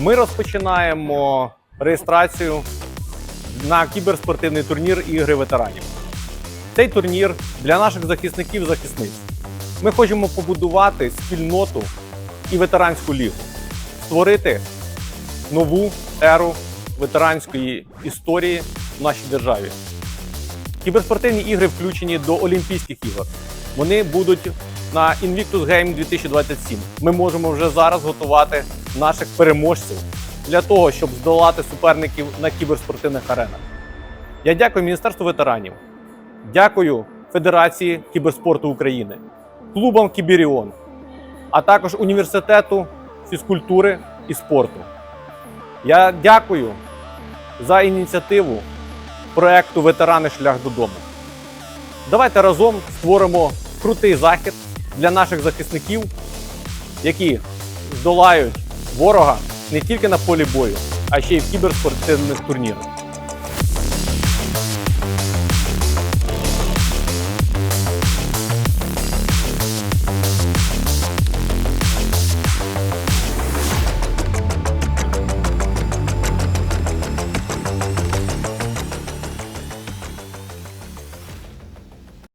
Ми розпочинаємо реєстрацію на кіберспортивний турнір Ігри ветеранів. Цей турнір для наших захисників захисниць. Ми хочемо побудувати спільноту і ветеранську лігу, створити нову еру ветеранської історії в нашій державі. Кіберспортивні ігри включені до Олімпійських ігор. Вони будуть на Invictus Game 2027. Ми можемо вже зараз готувати наших переможців для того, щоб здолати суперників на кіберспортивних аренах. Я дякую Міністерству ветеранів, дякую Федерації кіберспорту України, клубам Кіберіон, а також університету фізкультури і спорту. Я дякую за ініціативу проекту Ветерани шлях додому. Давайте разом створимо крутий захід для наших захисників, які здолають ворога не тільки на полі бою, а ще й в кіберспортивних турнірах.